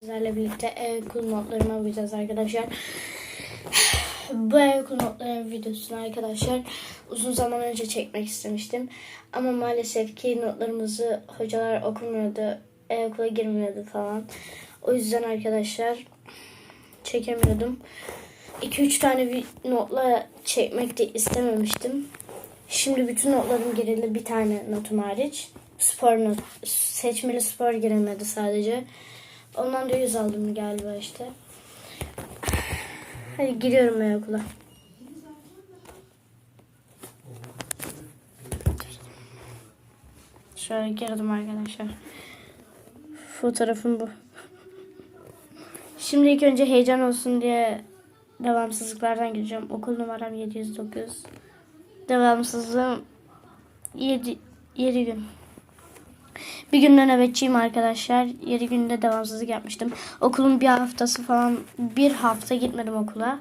Sizlerle birlikte e-okul notlarıma bakacağız arkadaşlar. Bu e-okul notlarının videosunu arkadaşlar uzun zaman önce çekmek istemiştim. Ama maalesef ki notlarımızı hocalar okumuyordu. E-okula girmiyordu falan. O yüzden arkadaşlar çekemiyordum. 2-3 tane notla çekmek de istememiştim. Şimdi bütün notlarım girildi bir tane notum hariç. Spor not, seçmeli spor girilmedi sadece. Ondan da 100 aldım galiba işte. Hadi giriyorum ben okula. Şöyle girdim arkadaşlar. Fotoğrafım bu. Şimdi ilk önce heyecan olsun diye devamsızlıklardan gireceğim. Okul numaram 709. Devamsızlığım 7, 7 gün. Bir günde nöbetçiyim arkadaşlar. 7 günde devamsızlık yapmıştım. Okulun bir haftası falan bir hafta gitmedim okula.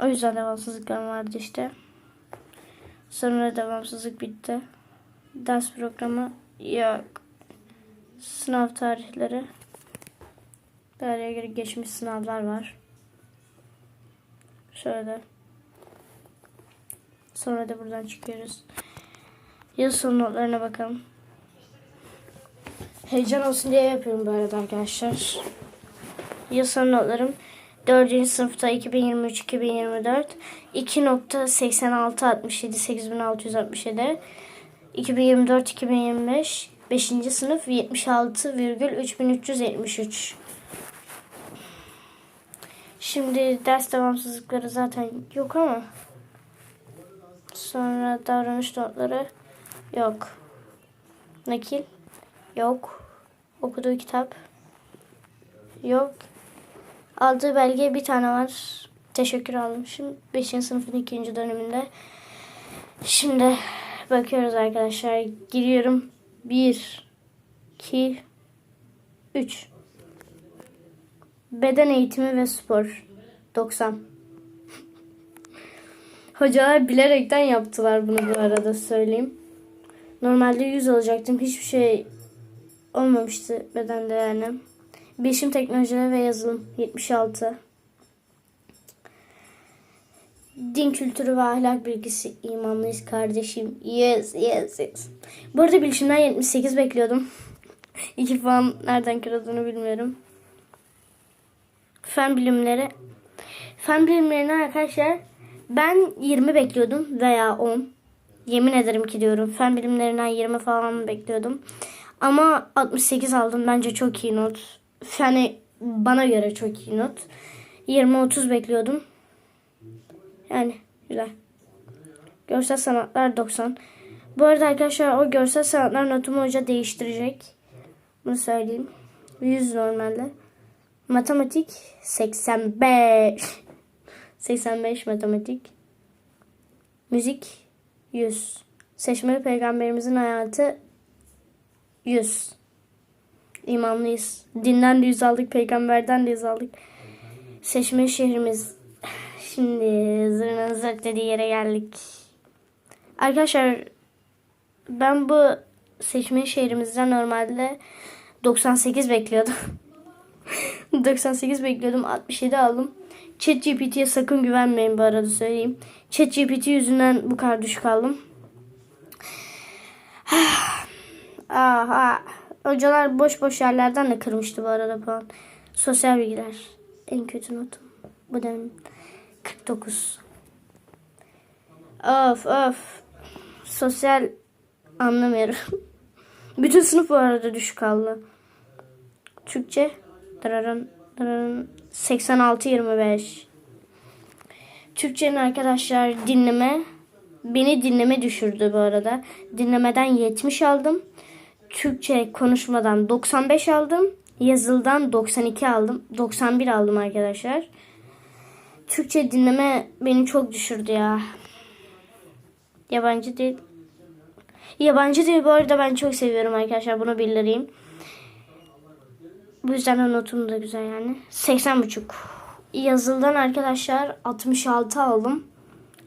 O yüzden devamsızlıklarım vardı işte. Sonra devamsızlık bitti. Ders programı yok. Sınav tarihleri. Tarihe göre geçmiş sınavlar var. Şöyle. Sonra da buradan çıkıyoruz. Yıl sonu notlarına bakalım. Heyecan olsun diye yapıyorum bu arada arkadaşlar. Yıl sonu notlarım 4. sınıfta 2023-2024 2.8667 8667 2024-2025 5. sınıf 76,3373 Şimdi ders devamsızlıkları zaten yok ama sonra davranış notları yok. Nakil yok. Okuduğu kitap yok. Aldığı belge bir tane var. Teşekkür almışım. 5. sınıfın ikinci döneminde. Şimdi bakıyoruz arkadaşlar. Giriyorum. 1 2 3 Beden eğitimi ve spor 90 Hocalar bilerekten yaptılar bunu bu arada söyleyeyim. Normalde 100 alacaktım. Hiçbir şey olmamıştı bedende yani. Bilişim teknolojileri ve yazılım 76. Din kültürü ve ahlak bilgisi imanlıyız kardeşim. Yes, yes, yes. Bu arada bilişimden 78 bekliyordum. 2 puan nereden kırıldığını bilmiyorum. Fen bilimleri. Fen bilimlerine arkadaşlar ben 20 bekliyordum veya 10. Yemin ederim ki diyorum. Fen bilimlerinden 20 falan bekliyordum. Ama 68 aldım. Bence çok iyi not. Yani bana göre çok iyi not. 20-30 bekliyordum. Yani güzel. Görsel sanatlar 90. Bu arada arkadaşlar o görsel sanatlar notumu hoca değiştirecek. Bunu söyleyeyim. 100 normalde. Matematik 85. 85 matematik. Müzik 100. Seçmeli peygamberimizin hayatı 100. İmamlıyız. Dinden de 100 aldık, peygamberden de 100 aldık. Seçmeli şehrimiz. Şimdi zırnın zırt dediği yere geldik. Arkadaşlar ben bu seçmeli şehrimizden normalde 98 bekliyordum. 98 bekliyordum. 67 aldım. ChatGPT'ye sakın güvenmeyin bu arada söyleyeyim. ChatGPT yüzünden bu kadar düşük aldım. Aha. Hocalar boş boş yerlerden de kırmıştı bu arada puan. Sosyal bilgiler. En kötü notum. Bu dönem 49. Of of. Sosyal anlamıyorum. Bütün sınıf bu arada düşük aldı. Türkçe dırırın, dırırın, 86-25. Türkçenin arkadaşlar dinleme beni dinleme düşürdü bu arada. Dinlemeden 70 aldım. Türkçe konuşmadan 95 aldım. Yazıldan 92 aldım. 91 aldım arkadaşlar. Türkçe dinleme beni çok düşürdü ya. Yabancı dil. Yabancı dil bu arada ben çok seviyorum arkadaşlar. Bunu bildireyim. Bu yüzden de notum da güzel yani. 80 buçuk. Yazıldan arkadaşlar 66 aldım.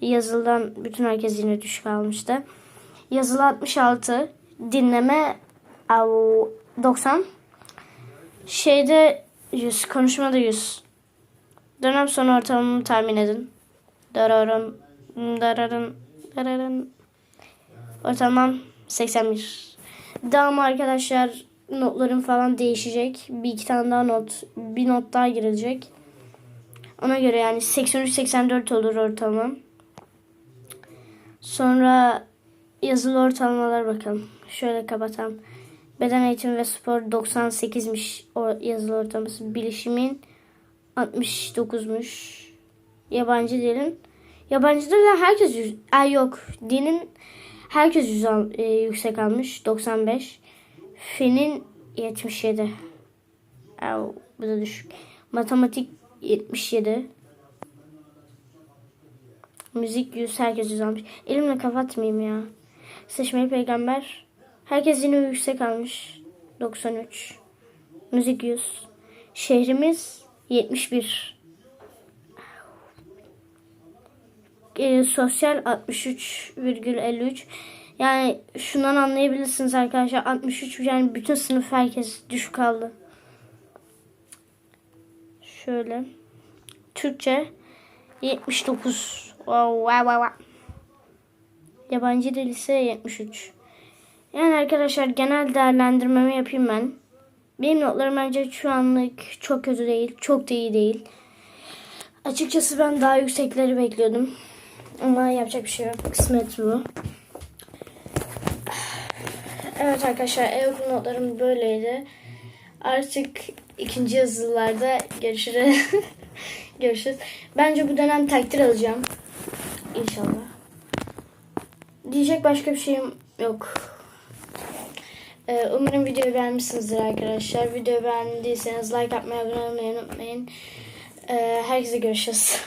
Yazıldan bütün herkes yine düşük almıştı. Yazılı 66. Dinleme au, 90. Şeyde 100. Konuşmada 100. Dönem sonu ortalamamı tahmin edin. Dararın, dararın, dararın. Ortalamam 81. Daha ama arkadaşlar notlarım falan değişecek. Bir iki tane daha not, bir not daha girecek. Ona göre yani 83-84 olur ortalamam. Sonra yazılı ortalamalar bakalım. Şöyle kapatalım. Beden eğitimi ve spor 98'miş o yazılı ortalaması. Bilişimin 69'muş. Yabancı dilin. Yabancı dilde herkes yüz, ay yok. Dinin herkes yüz e, yüksek almış. 95. Fenin 77. Au, bu da düşük. Matematik 77. Müzik 100 herkes 100 almış. Elimle kapatmayayım ya. Seçmeli peygamber. Herkes yine yüksek almış. 93. Müzik 100. Şehrimiz 71. Ee, sosyal 63,53. Yani şundan anlayabilirsiniz arkadaşlar. 63 yani bütün sınıf herkes düşük aldı. Şöyle. Türkçe 79. Wow, wow, wow, wow. Yabancı dil ise 73. Yani arkadaşlar genel değerlendirmemi yapayım ben. Benim notlarım bence şu anlık çok kötü değil. Çok da iyi değil. Açıkçası ben daha yüksekleri bekliyordum. Ama yapacak bir şey yok. Kısmet bu. Evet arkadaşlar ev okulu notlarım böyleydi. Artık ikinci yazılılarda görüşürüz. görüşürüz. Bence bu dönem takdir alacağım. İnşallah. Diyecek başka bir şeyim yok. Ee, umarım videoyu beğenmişsinizdir arkadaşlar. Videoyu beğendiyseniz like atmayı, abone olmayı unutmayın. Ee, herkese görüşürüz.